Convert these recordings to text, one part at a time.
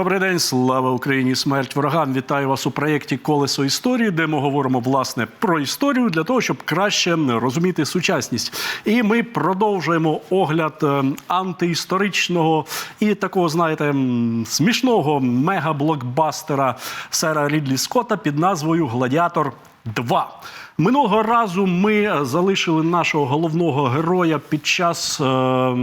Добрий день, слава Україні! Смерть ворогам! Вітаю вас у проєкті Колесо історії, де ми говоримо власне про історію для того, щоб краще розуміти сучасність. І ми продовжуємо огляд е, антиісторичного і такого, знаєте, смішного мега-блокбастера сера Рідлі Скотта під назвою Гладіатор 2. Минулого разу ми залишили нашого головного героя під час е,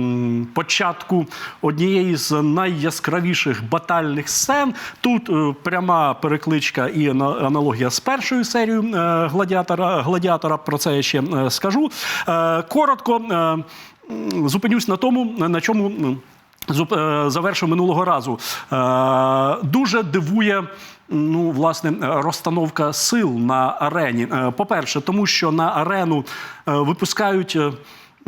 початку однієї з найяскравіших батальних сцен. Тут е, пряма перекличка і ана- аналогія з першою серією е, гладіатора. Гладіатора про це я ще е, скажу. Е, коротко е, зупинюсь на тому, на чому. Е, завершив минулого разу. Е, Дуже дивує. Ну, власне, розстановка сил на арені. Е, По-перше, тому що на арену випускають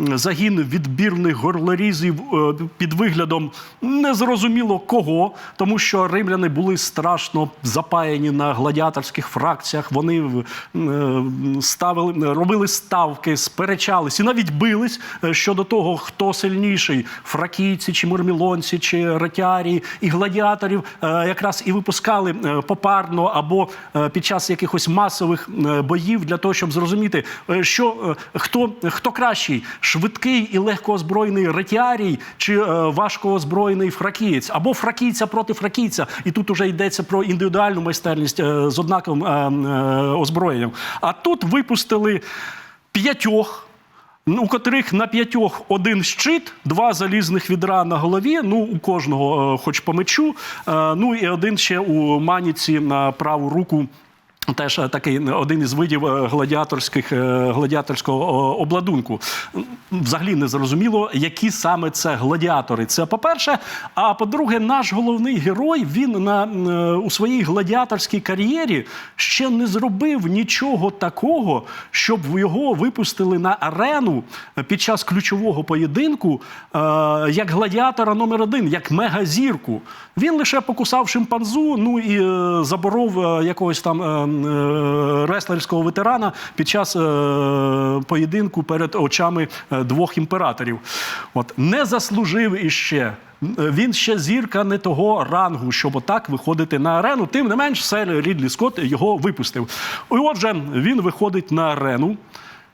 загін відбірних горлорізів е, під виглядом незрозуміло кого, тому що римляни були страшно запаяні на гладіаторських фракціях. Вони е, ставили, робили ставки, сперечались і навіть бились е, щодо того, хто сильніший фракійці чи мурмілонці, чи ретярії і гладіаторів якраз і випускали попарно або під час якихось масових боїв для того, щоб зрозуміти, що хто, хто кращий швидкий і легкоозброєний ретіарій чи е, важкоозброєний фракієць, або фракійця проти фракійця. І тут уже йдеться про індивідуальну майстерність е, з однаковим е, озброєнням. А тут випустили п'ятьох. У котрих на п'ятьох один щит, два залізних відра на голові. Ну, у кожного, хоч по мечу. Ну і один ще у маніці на праву руку. Теж такий один із видів е, гладіаторських е, гладіаторського обладунку. Взагалі не зрозуміло, які саме це гладіатори. Це по-перше. А по-друге, наш головний герой він на е, у своїй гладіаторській кар'єрі ще не зробив нічого такого, щоб його випустили на арену під час ключового поєдинку як гладіатора номер один, як мегазірку. Він лише покусав шимпанзу, ну і е, заборов е, якогось там е, реслерського ветерана під час поєдинку перед очами двох імператорів. От не заслужив іще. Він ще зірка не того рангу, щоб отак виходити на арену. Тим не менш, сер Рідлі Скотт його випустив. І отже, він виходить на арену,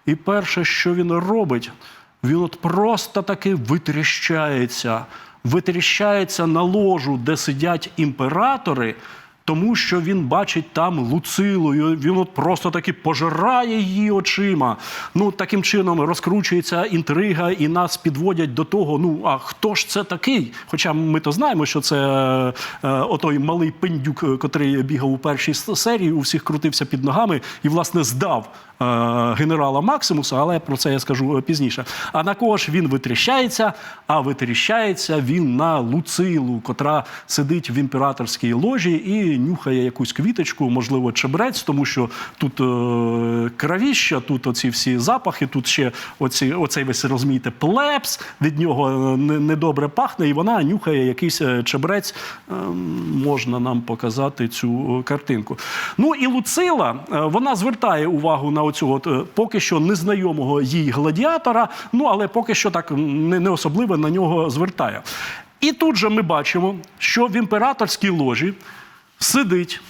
і перше, що він робить, він от просто таки витріщається, витріщається на ложу, де сидять імператори. Тому що він бачить там Луцилу, і він от просто таки пожирає її очима. Ну таким чином розкручується інтрига, і нас підводять до того. Ну а хто ж це такий? Хоча ми то знаємо, що це е, е, отой малий пиндюк, е, котрий бігав у першій серії, у всіх крутився під ногами і, власне, здав е, генерала Максимуса, але про це я скажу пізніше. А на кого ж він витріщається? А витріщається він на Луцилу, котра сидить в імператорській ложі і нюхає якусь квіточку, можливо, чебрець, тому що тут е, кровіща, тут оці всі запахи, тут ще оці, оцей весь розумієте, плепс, від нього е, недобре пахне, і вона нюхає якийсь е, чебрець. Е, можна нам показати цю е, картинку. Ну і Луцила, вона звертає увагу на оцю от, поки що незнайомого їй гладіатора, ну але поки що так не, не особливо на нього звертає. І тут же ми бачимо, що в імператорській ложі сидить,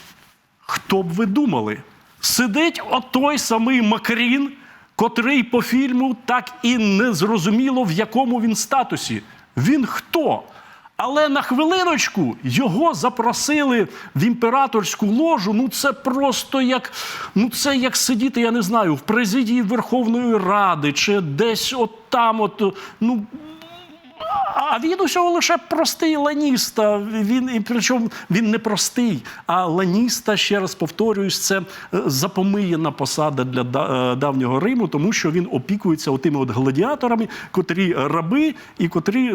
хто б ви думали, сидить отой самий Макрін, котрий по фільму так і не зрозуміло, в якому він статусі. Він хто? Але на хвилиночку його запросили в імператорську ложу. Ну це просто як, ну це як сидіти, я не знаю, в президії Верховної Ради чи десь от там, от, ну а він усього лише простий ланіста. Він і причому він не простий, а ланіста, ще раз повторююсь, це е, запомиєна посада для е, давнього Риму, тому що він опікується отими от гладіаторами, котрі раби і котрі,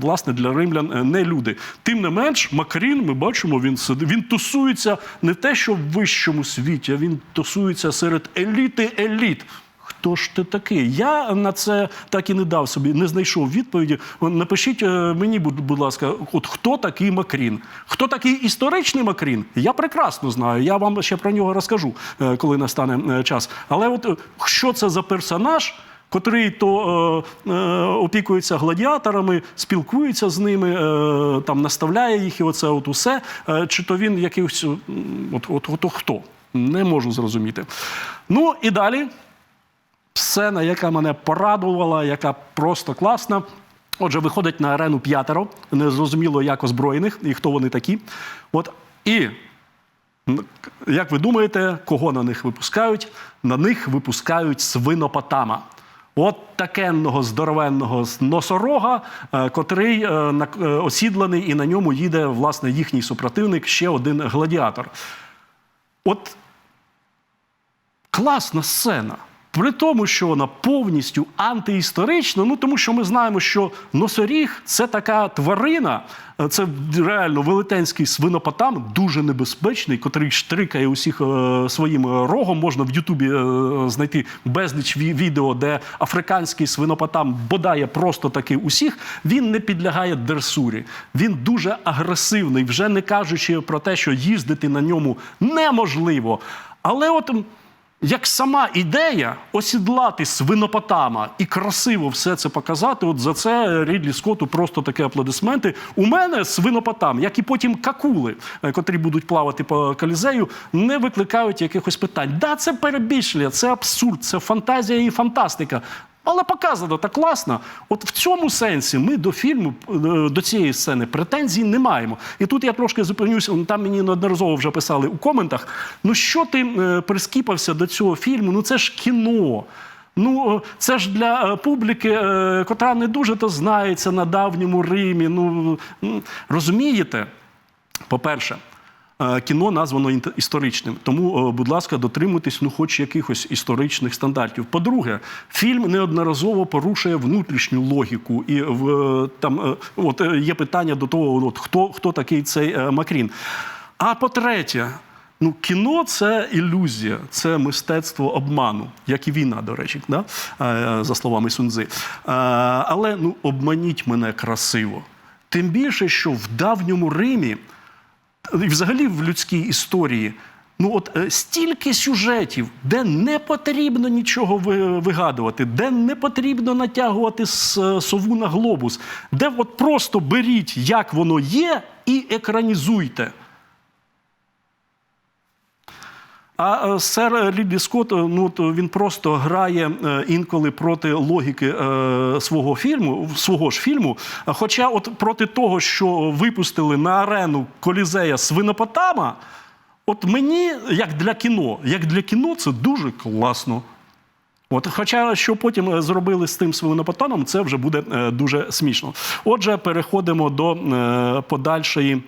власне, для римлян е, не люди. Тим не менш, Макрін, ми бачимо, він він тусується не те, що в вищому світі, а він тусується серед еліти еліт. Хто ж ти такий? Я на це так і не дав собі, не знайшов відповіді. Напишіть е, мені, будь, ласка, от хто такий Макрін? Хто такий історичний Макрін? Я прекрасно знаю. Я вам ще про нього розкажу, е, коли настане е, час. Але от що це за персонаж? котрий то е, е, опікується гладіаторами, спілкується з ними, е, там наставляє їх, і оце от усе. Е, чи то він якийсь от, от, от, от хто? Не можу зрозуміти. Ну і далі сцена, яка мене порадувала, яка просто класна. Отже, виходить на арену п'ятеро, незрозуміло як озброєних і хто вони такі. От і як ви думаєте, кого на них випускають? На них випускають свинопотама. От такенного здоровенного носорога, е, котрий е, е, осідланий, і на ньому їде власне їхній супротивник, ще один гладіатор. От класна сцена. При тому, що вона повністю антиісторична, ну тому що ми знаємо, що носоріг це така тварина, е, це реально велетенський свинопотам, дуже небезпечний, котрий штрикає усіх е, своїм е, рогом. Можна в Ютубі е, знайти безліч відео, де африканський свинопотам бодає просто таки усіх. Він не підлягає дресурі. Він дуже агресивний, вже не кажучи про те, що їздити на ньому неможливо. Але от. Як сама ідея осідлати свинопотама і красиво все це показати, от за це Рідлі Скотту просто такі аплодисменти. У мене свинопотам, як і потім какули, е, котрі будуть плавати по колізею, не викликають якихось питань. Да, це перебільшення, це абсурд, це фантазія і фантастика. Але показано так класно. От в цьому сенсі ми до фільму, е, до цієї сцени претензій не маємо. І тут я трошки зупинюся. Там мені неодноразово вже писали у коментах. Ну що ти е, прискіпався до цього фільму? Ну це ж кіно. Ну, е, це ж для публіки, котра не дуже то знається на давньому Римі. Ну розумієте? По-перше, кіно названо історичним, тому, е, будь ласка, дотримуйтесь ну, хоч якихось історичних стандартів. По-друге, фільм неодноразово порушує внутрішню логіку. І в, е, там е, от, е, є питання до того, от, хто, хто такий цей е, Макрін. А по-третє, Ну, кіно це ілюзія, це мистецтво обману, як і війна, до речі, да? е, за словами Сунзи. Е, але ну, обманіть мене красиво. Тим більше, що в давньому Римі і взагалі в людській історії. Ну, от е, стільки сюжетів, де не потрібно нічого вигадувати, де не потрібно натягувати е, сову на глобус, де от просто беріть, як воно є, і екранізуйте. А е, сер Рідлі Скотт, е, ну от він просто грає е, інколи проти логіки е, свого фільму, свого ж фільму. Хоча, от проти того, що випустили на арену колізея свинопотама, от мені, як для кіно, як для кіно, це дуже класно. От, хоча що потім е, зробили з тим свинопотаном, це вже буде е, дуже смішно. Отже, переходимо до е, подальшої е,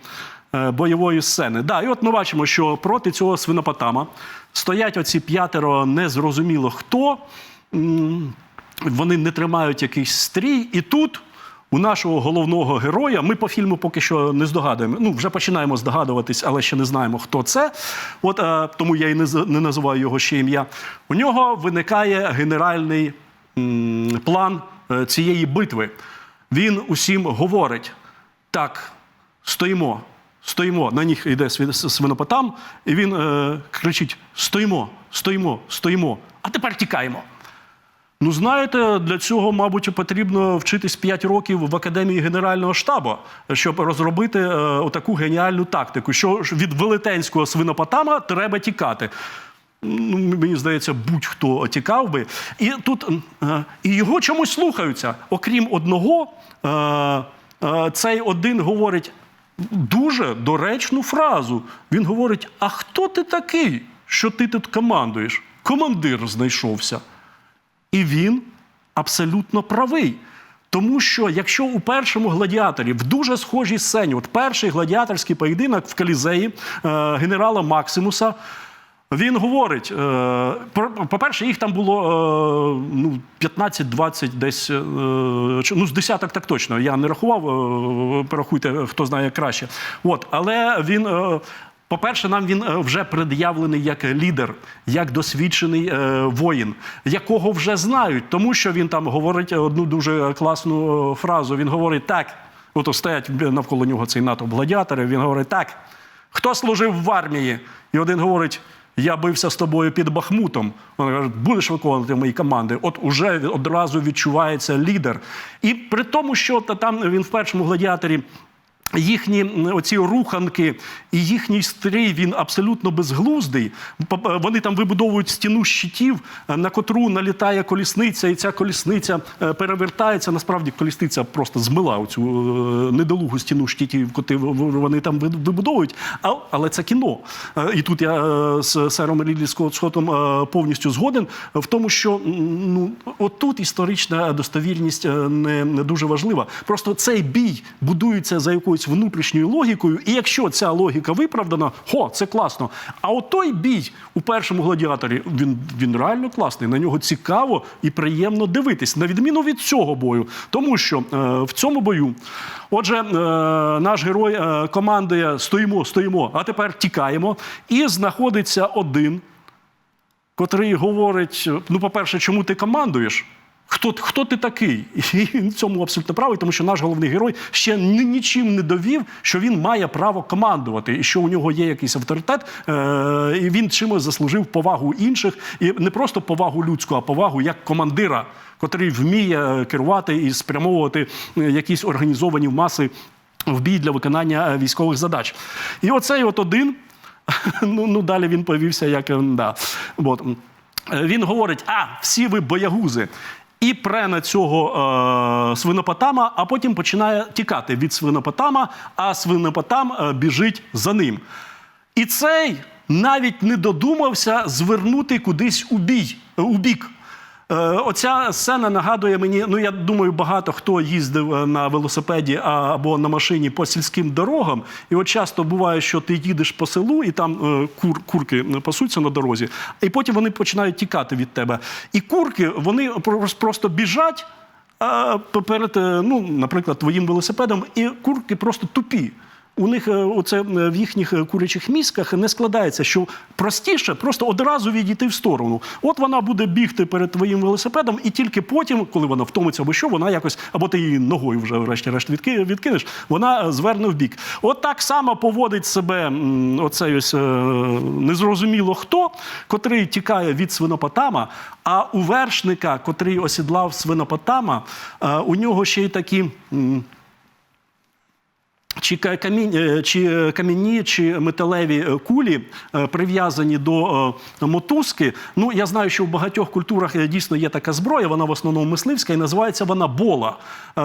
бойової сцени. Да, і от ми бачимо, що проти цього свинопотама стоять оці п'ятеро незрозуміло хто. Вони не тримають якийсь стрій, і тут. У нашого головного героя ми по фільму поки що не здогадуємо. Ну, вже починаємо здогадуватись, але ще не знаємо, хто це. От е, тому я і не, не називаю його ще ім'я. У нього виникає генеральний м, план е, цієї битви. Він усім говорить: так, стоїмо, стоїмо. На них йде свинопотам, і він е, кричить: Стоїмо, стоїмо, стоїмо, а тепер тікаємо. Ну, знаєте, для цього, мабуть, потрібно вчитись 5 років в академії Генерального штабу, щоб розробити е, отаку геніальну тактику, що від велетенського свинопотама треба тікати. Ну, мені здається, будь-хто тікав би. І тут е, і його чомусь слухаються. Окрім одного, е, е, цей один говорить дуже доречну фразу. Він говорить: А хто ти такий, що ти тут командуєш? Командир знайшовся. І він абсолютно правий. Тому що якщо у першому гладіаторі в дуже схожій сцені, от перший гладіаторський поєдинок в Калізеї е, генерала Максимуса, він говорить: е, по-перше, їх там було е, ну, 15-20 десь, е, ну, з десяток так точно. Я не рахував, порахуйте, хто знає краще. От, але він. по-перше, нам він вже пред'явлений як лідер, як досвідчений воїн, якого вже знають, тому що він там говорить одну дуже класну фразу. Він говорить так: от стоять навколо нього цей натовп гладіаторів. Він говорить так: хто служив в армії? І один говорить: Я бився з тобою під Бахмутом. Вони кажуть, будеш виконувати мої команди. От уже одразу відчувається лідер. І при тому, що там він в першому гладіаторі. Їхні оці руханки і їхній стрій він абсолютно безглуздий. Вони там вибудовують стіну щитів, е, на котру налітає колісниця, і ця колісниця е, перевертається. Насправді колісниця просто змила оцю е, недолугу стіну щитів, коти вони там вибудовують. Але це кіно. І тут я з сером Рідлі Скоттом повністю згоден в тому, що ну отут історична достовірність не дуже важлива. Просто цей бій будується за якоюсь внутрішньою логікою, і якщо ця логіка виправдана, хо, це класно. А от той бій у першому гладіаторі він, він реально класний. На нього цікаво і приємно дивитись, на відміну від цього бою. Тому що е, в цьому бою, отже, е, наш герой е, командує стоїмо, стоїмо, а тепер тікаємо. І знаходиться один котрий говорить: ну, по-перше, чому ти командуєш? Хто, хто ти такий? І він в цьому абсолютно правий, тому що наш головний герой ще нічим не довів, що він має право командувати, і що у нього є якийсь авторитет, е- і він чимось заслужив повагу інших, і не просто повагу людську, а повагу як командира, котрий вміє керувати і спрямовувати е, якісь організовані маси в бій для виконання е, військових задач. І оцей от один ну, ну далі він повівся як да. От. Е, Він говорить: а, всі ви боягузи. І пре на цього е, свинопотама, а потім починає тікати від свинопотама, а свинопотам е, біжить за ним. І цей навіть не додумався звернути кудись у бій, у бік. Е, Оця сцена нагадує мені. Ну я думаю, багато хто їздив е, на велосипеді або на машині по сільським дорогам. І от часто буває, що ти їдеш по селу, і там е, кур, курки пасуться на дорозі, і потім вони починають тікати від тебе. І курки вони просто біжать перед, ну, наприклад, твоїм велосипедом, і курки просто тупі. У них е, оце е, в їхніх е, курячих мізках не складається, що простіше просто одразу відійти в сторону. От вона буде бігти перед твоїм велосипедом, і тільки потім, коли вона втомиться або що, вона якось, або ти її ногою вже врешті-решт відкинеш, вона зверне в бік. От так само поводить себе оцей ось незрозуміло хто, котрий тікає від свинопотама, а у вершника, котрий осідлав свинопотама, у нього ще й такі. Чи камінь, е, чи е, камінні, чи металеві е, кулі прив'язані до мотузки. Ну, я знаю, що в багатьох культурах дійсно є така зброя, вона в основному мисливська, і називається вона бола.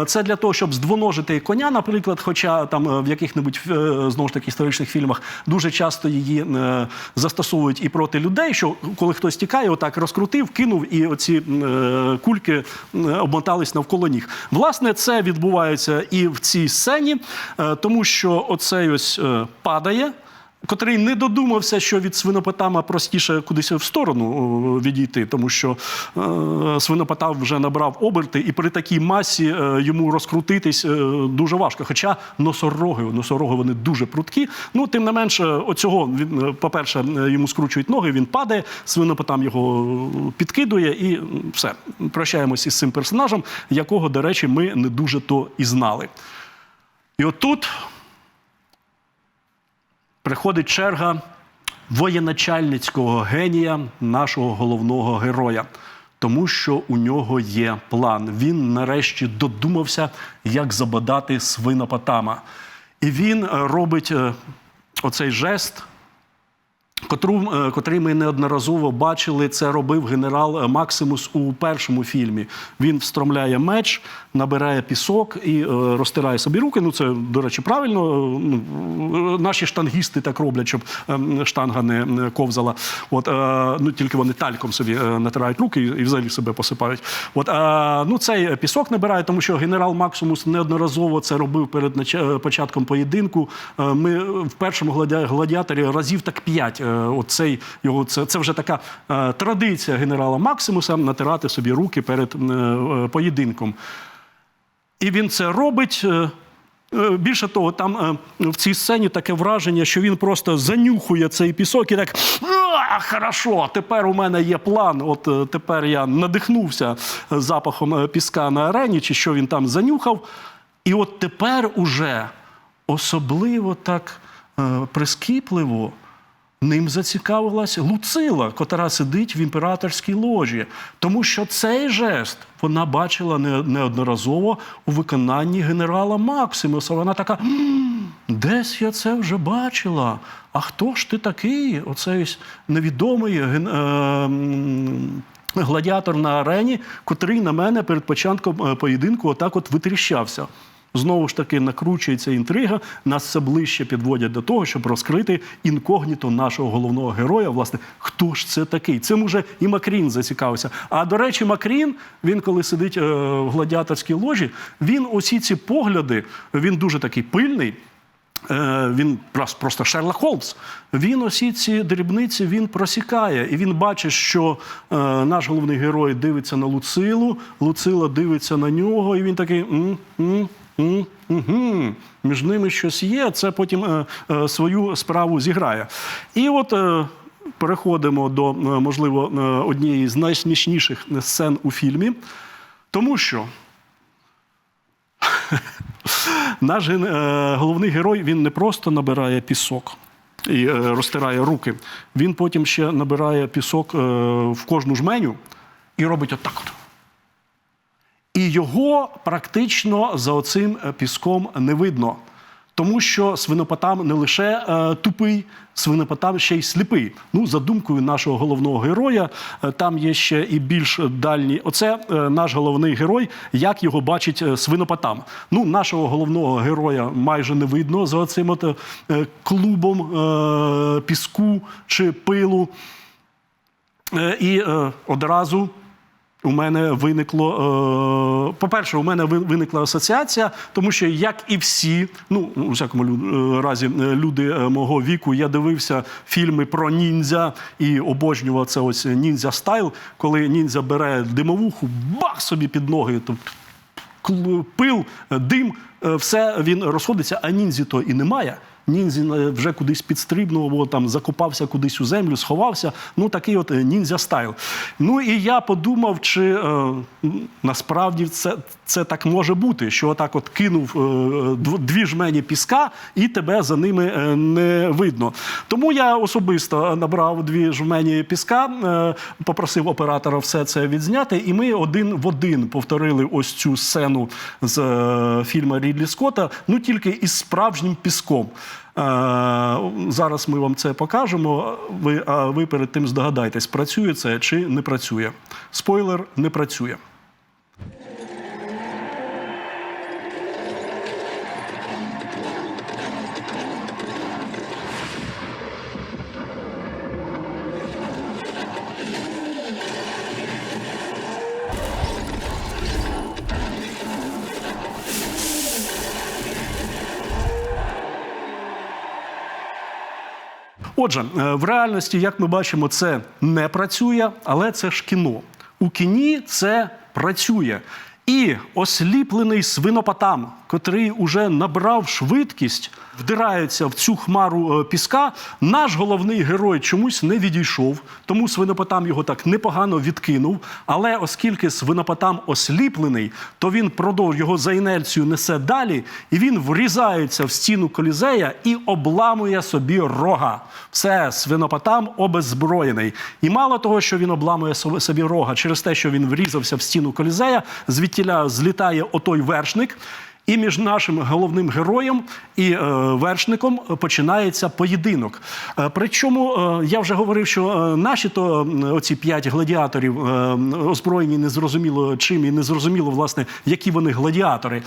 Це для того, щоб здвоножити коня, наприклад, хоча там в яких-небудь знову ж таки історичних фільмах дуже часто її застосовують і проти людей, що коли хтось тікає, отак розкрутив, кинув, і оці кульки обмотались навколо ніг. Власне, це відбувається і в цій сцені, тому що оцей ось е, падає. Котрий не додумався, що від свинопотама простіше кудись в сторону о, відійти, тому що е, свинопотам вже набрав оберти, і при такій масі е, йому розкрутитись е, дуже важко. Хоча носороги, носороги вони дуже прудкі. Ну, тим не менше, оцього він, е, по-перше, е, йому скручують ноги, він падає, свинопотам його е, підкидує, і все. Прощаємося із цим персонажем, якого, до речі, ми не дуже то і знали. І отут приходить черга воєначальницького генія нашого головного героя. Тому що у нього є план. Він нарешті додумався, як забодати свинопотама. І він робить е, оцей жест, котру, е, котрий ми неодноразово бачили, це робив генерал е, Максимус у першому фільмі. Він встромляє меч, набирає пісок і е, розтирає собі руки. Ну, це, до речі, правильно. Ну, наші штангісти так роблять, щоб е, штанга не ковзала. От, ну, тільки вони тальком собі натирають руки і, взагалі себе посипають. От, ну, цей пісок набирає, тому що генерал Максимус неодноразово це робив перед початком поєдинку. Ми в першому гладіаторі разів так п'ять. Е, Оцей його це, це вже така е, традиція генерала Максимуса натирати собі руки перед е, поєдинком. І він це робить. Більше того, там в цій сцені таке враження, що він просто занюхує цей пісок і так. А, хорошо, тепер у мене є план. От тепер я надихнувся запахом піска на арені, чи що він там занюхав. І от тепер уже особливо так прискіпливо Ним зацікавилась Луцила, котра сидить в імператорській ложі, тому що цей жест вона бачила неодноразово у виконанні генерала Максимуса. Вона така: «М, десь я це вже бачила. А хто ж ти такий? Оцей невідомий ген- е, гладіатор на арені, котрий на мене перед початком е, поєдинку отак от витріщався. Знову ж таки накручується інтрига, нас все ближче підводять до того, щоб розкрити інкогніто нашого головного героя. Власне, хто ж це такий? Цим уже і Макрін зацікавився. А до речі, Макрін, він коли сидить е, в гладіаторській ложі, він усі ці погляди, він дуже такий пильний. Е, Він просто Шерлок Холмс. Він усі ці дрібниці він просікає, і він бачить, що е, наш головний герой дивиться на Луцилу, Луцила дивиться на нього, і він такий. м м м угу. Між ними щось є. Це потім е, е, свою справу зіграє. І от. Е, Переходимо до, е, можливо, е, однієї з найсмішніших сцен у фільмі, тому що наш е, головний герой він не просто набирає пісок і розтирає руки. Він потім ще набирає пісок в кожну жменю і робить отак. От. І його практично за оцим е, піском не видно. Тому що свинопотам не лише е, тупий, свинопотам ще й сліпий. Ну, за думкою нашого головного героя, е, там є ще і більш дальні. Оце е, наш головний герой, як його бачить е, свинопотам. Ну, нашого головного героя майже не видно за оцим от, е, клубом е, піску чи пилу. Е, і е, одразу у мене виникло. Е, по-перше, у мене виникла асоціація, тому що, як і всі, ну, у всякому е, разі, е, люди мого віку, я дивився фільми про ніндзя і обожнював це ось ніндзя стайл, коли ніндзя бере димовуху, бах собі під ноги. Тобто пил, дим, все він розходиться, а ніндзі то і немає. Ніндзі е, вже кудись підстрибнув, або там закопався кудись у землю, сховався. Ну такий от е, ніндзя стайл. Ну і я подумав, чи е, насправді це, це так може бути, що отак от кинув е, дві жмені піска, і тебе за ними е, не видно. Тому я особисто набрав дві жмені піска, е, попросив оператора все це відзняти, і ми один в один повторили ось цю сцену з е, фільму Рідлі Скотта, ну тільки із справжнім піском. Е, Зараз ми вам це покажемо. Ви, а ви перед тим здогадайтесь, працює це чи не працює. Спойлер не працює. Отже, е, в реальності, як ми бачимо, це не працює, але це ж кіно. У кіні це працює. І осліплений свинопотам, котрий уже набрав швидкість, вдирається в цю хмару е, піска. Наш головний герой чомусь не відійшов, тому свинопотам його так непогано відкинув. Але оскільки свинопотам осліплений, то він продовж його за інерцією несе далі, і він врізається в стіну колізея і обламує собі рога. Все, свинопотам обеззброєний. І мало того, що він обламує собі рога через те, що він врізався в стіну колізея, звідтіля злітає отой вершник. І між нашим головним героєм і е, вершником починається поєдинок. Е, причому е, я вже говорив, що е, наші то оці п'ять гладіаторів е, озброєні незрозуміло чим і незрозуміло, власне, які вони гладіатори.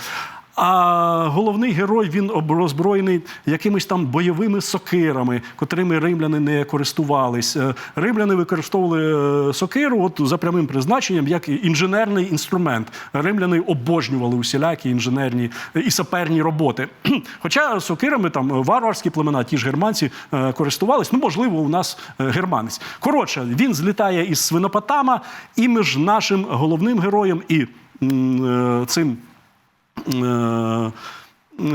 А головний герой він роззброєний якимись там бойовими сокирами, котрими римляни не користувались. Е, Римляни використовували е, сокиру от за прямим призначенням як інженерний інструмент. Римляни обожнювали усілякі інженерні е, і саперні роботи. Хоча сокирами там варварські племена, ті ж германці користувались. Ну, можливо, у нас германець. Коротше, він злітає із свинопотама, і між нашим головним героєм і цим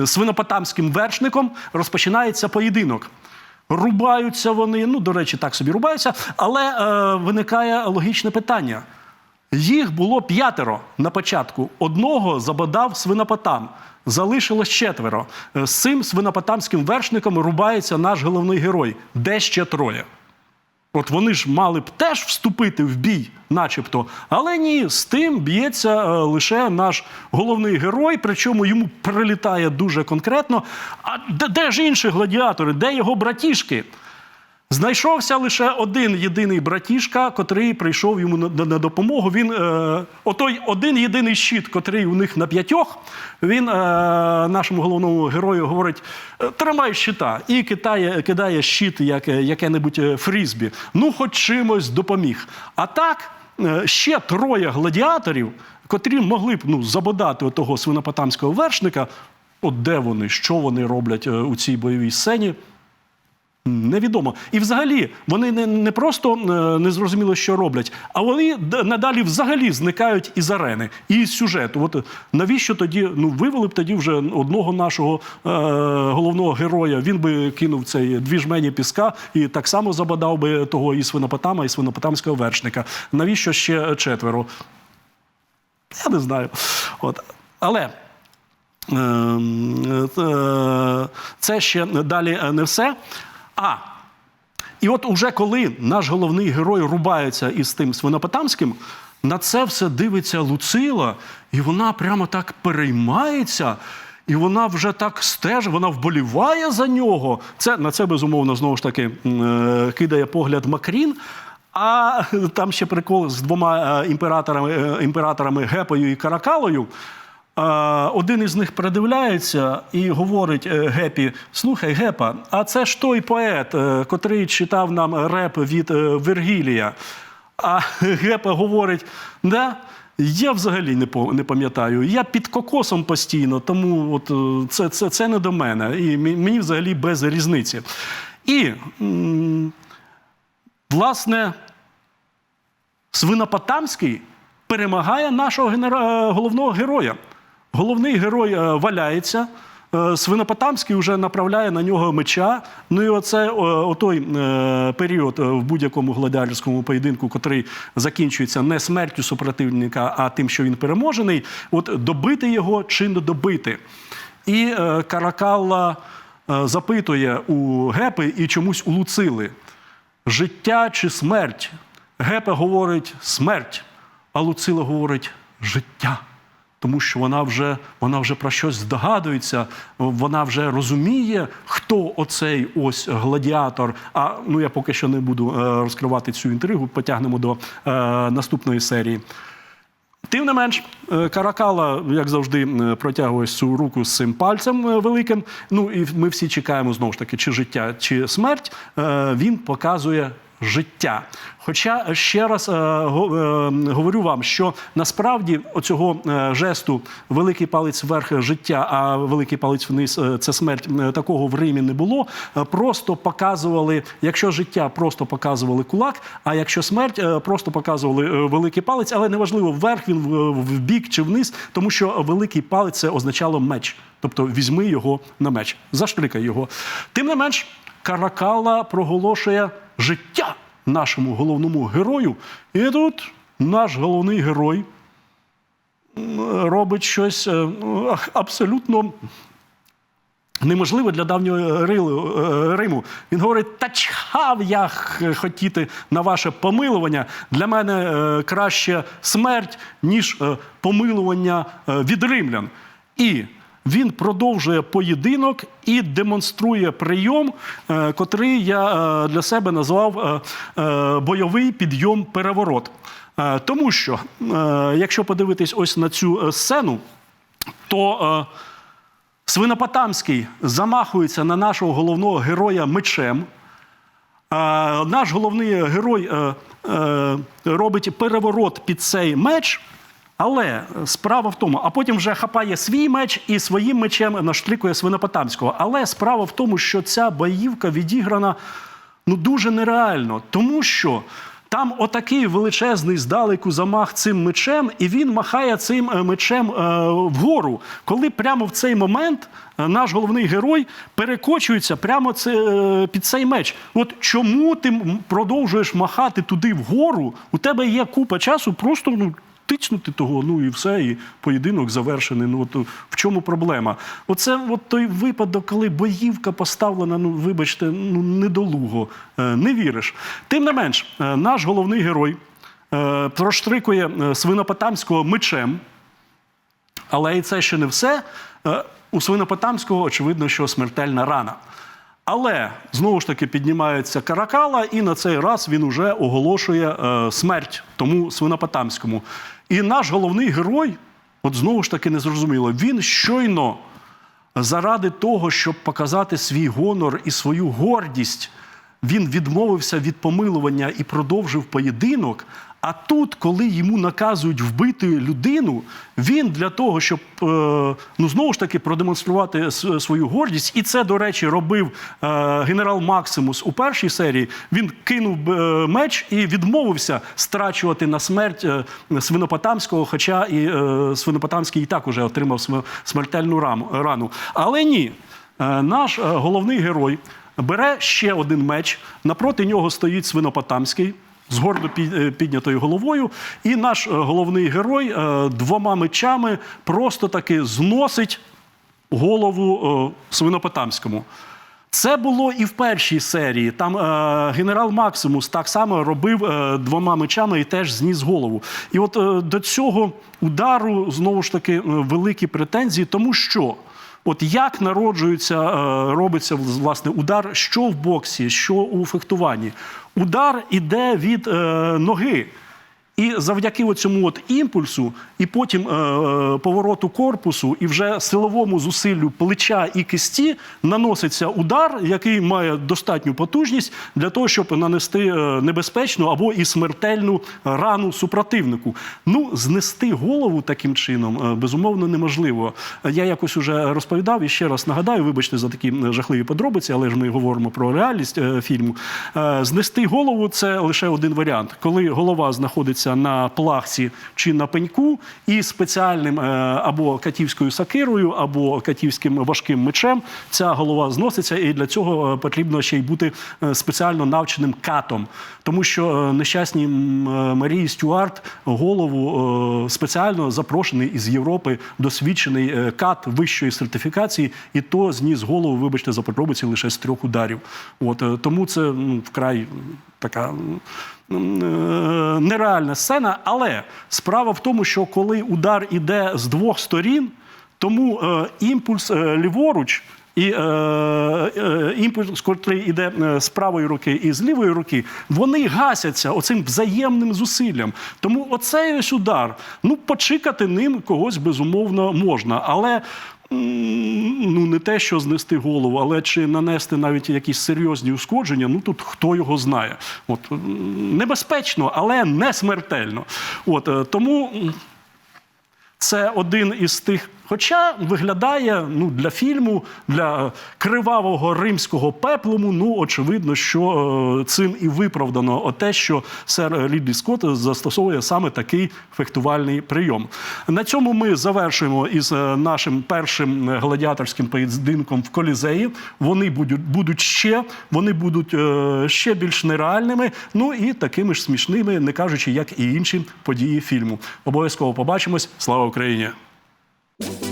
свинопотамським вершником розпочинається поєдинок. Рубаються вони, ну, до речі, так собі рубаються, але е, виникає логічне питання. Їх було п'ятеро на початку. Одного забодав свинопотам. Залишилось четверо. Е, З цим свинопотамським вершником рубається наш головний герой. Де ще троє? От вони ж мали б теж вступити в бій, начебто. Але ні, з тим б'ється е, лише наш головний герой, причому йому прилітає дуже конкретно. А де, де ж інші гладіатори? Де його братішки? Знайшовся лише один єдиний братішка, котрий прийшов йому на, допомогу. Він е, отой один єдиний щит, котрий у них на п'ятьох. Він е, нашому головному герою говорить: «Е, тримай щита і кидає, кидає щит, як е, яке-небудь е, фрізбі. Ну, хоч чимось допоміг. А так е, ще троє гладіаторів, котрі могли б ну, забодати того свинопотамського вершника. От де вони, що вони роблять у цій бойовій сцені? Невідомо. І взагалі вони не, не просто е, не зрозуміло, що роблять, а вони надалі взагалі зникають із арени і із сюжету. От е, навіщо тоді? Ну вивели б тоді вже одного нашого е, головного героя. Він би кинув цей дві жмені піска і так само забадав би того і свинопотама, і свинопотамського вершника. Навіщо ще четверо? Я не знаю. От. Але. Ем, е, Це ще далі не все. А і от уже коли наш головний герой рубається із тим свинопотамським, на це все дивиться Луцила, і вона прямо так переймається. І вона вже так стежить, вона вболіває за нього. Це на це безумовно знову ж таки е, кидає погляд Макрін. А там ще прикол з двома е, імператорами, е, імператорами Гепою і Каракалою. Один із них придивляється і говорить е, Гепі: слухай, Гепа, а це ж той поет, е, котрий читав нам реп від е, Вергілія. А Гепа говорить: да, я взагалі не не пам'ятаю. Я під кокосом постійно, тому от це, це, це не до мене. І мені взагалі без різниці. І, власне, Свинопотамський перемагає нашого генера... головного героя. Головний герой е, валяється. е, Свинопотамський вже направляє на нього меча. Ну і оце о, отой е, період в будь-якому гладіаторському поєдинку, котрий закінчується не смертю супротивника, а тим, що він переможений. От добити його чи не добити. І Каракалла запитує у Гепи і чомусь у Луцили: життя чи смерть? Гепе говорить смерть, а Луцила говорить життя. Тому що вона вже, вона вже про щось здогадується, вона вже розуміє, хто оцей ось гладіатор. А ну я поки що не буду е, розкривати цю інтригу, потягнемо до е, наступної серії. Тим не менш, е, Каракала, як завжди, протягує цю руку з цим пальцем е, великим. Ну і ми всі чекаємо знову ж таки, чи життя, чи смерть. Він показує життя. Хоча ще раз е, е, говорю вам, що насправді оцього е, жесту великий палець вверх життя, а великий палець вниз е, це смерть. Такого в Римі не було. Просто показували, якщо життя просто показували кулак, а якщо смерть просто показували великий палець, але неважливо, вверх він в бік чи вниз, тому що великий палець це означало меч. Тобто візьми його на меч, заштрикай його. Тим не менш, Каракала проголошує життя нашому головному герою. І тут наш головний герой робить щось е, ну, абсолютно неможливе для давнього е, Риму. Він говорить: та чхав я хотіти на ваше помилування. Для мене е, краще смерть, ніж помилування від римлян. І він продовжує поєдинок і демонструє прийом, е, котрий я е, для себе назвав е, бойовий підйом переворот. Тому що, якщо подивитись ось на цю сцену, то Свинопотамський замахується на нашого головного героя мечем. Наш головний герой робить переворот під цей меч, але справа в тому, а потім вже хапає свій меч і своїм мечем наштрикує свинопотамського. Але справа в тому, що ця боївка відіграна ну, дуже нереально, тому що Там отакий величезний здалеку замах цим мечем, і він махає цим е, мечем е, вгору. Коли прямо в цей момент е, наш головний герой перекочується прямо під цей меч. От чому ти продовжуєш махати туди вгору? У тебе є купа часу, просто ну. Тичнути того, ну і все, і поєдинок завершений. Ну от е, в чому проблема? Оце от той випадок, коли боївка поставлена, ну вибачте, ну недолуго, е, не віриш. Тим не менш, е, наш головний герой проштрикує свинопотамського мечем, але і це ще не все. У свинопотамського, очевидно, що смертельна рана. Але знову ж таки піднімається каракала, і на цей раз він уже оголошує е, смерть тому свинопотамському. І наш головний герой, от знову ж таки незрозуміло, він щойно заради того, щоб показати свій гонор і свою гордість, він відмовився від помилування і продовжив поєдинок. А тут, коли йому наказують вбити людину, він для того, щоб е, ну знову ж таки продемонструвати свою гордість, і це, до речі, робив е, генерал Максимус у першій серії. Він кинув е, меч і відмовився страчувати на смерть свинопотамського, хоча і свинопотамський і так уже отримав см- смертельну рану. Але ні, наш головний герой бере ще один меч. Напроти нього стоїть свинопотамський з гордо е, піднятою головою. І наш е, головний герой е, двома мечами просто таки зносить голову свинопотамському. Це було і в першій серії. Там е, генерал Максимус так само робив е, двома мечами і теж зніс голову. І от е, до цього удару знову ж таки великі претензії, тому що. От як народжується, е, робиться власне удар, що в боксі, що у фехтуванні. Удар іде від е, ноги. І завдяки цьому от імпульсу, і потім е, повороту корпусу, і вже силовому зусиллю плеча і кисті наноситься удар, який має достатню потужність для того, щоб нанести е, небезпечну або і смертельну рану супротивнику. Ну, знести голову таким чином е, безумовно неможливо. Я якось уже розповідав і ще раз нагадаю, вибачте за такі жахливі подробиці, але ж ми говоримо про реальність е, фільму. Е, Знести голову це лише один варіант, коли голова знаходиться на плахці чи на пеньку, і спеціальним е, або катівською сакирою, або катівським важким мечем ця голова зноситься, і для цього е, потрібно ще й бути е, спеціально навченим катом, тому що нещасній е, Марії Стюарт голову спеціально запрошений із Європи досвідчений кат вищої сертифікації, і то зніс голову, вибачте, за подробиці лише з трьох ударів. От тому це м, вкрай така. Е, Нереальна сцена, але справа в тому, що коли удар іде з двох сторін, тому е, імпульс е, ліворуч і е, імпульс, котрий йде з правої руки і з лівої руки, вони гасяться оцим взаємним зусиллям. Тому оцей ось удар, ну почикати ним когось безумовно можна, але. Ну, не те, що знести голову, але чи нанести навіть якісь серйозні ушкодження, ну тут хто його знає. От небезпечно, але не смертельно. От е, тому це один із тих. Хоча виглядає ну, для фільму, для е, кривавого римського пеплому, ну очевидно, що е, цим і виправдано те, що сер Рідлі Скотт застосовує саме такий фехтувальний прийом. На цьому ми завершуємо із е, нашим першим гладіаторським поєдинком в колізеї. Вони будуть, ще, вони будуть ще більш нереальними, ну і такими ж смішними, не кажучи, як і інші події фільму. Обов'язково побачимось. Слава Україні! Thank you.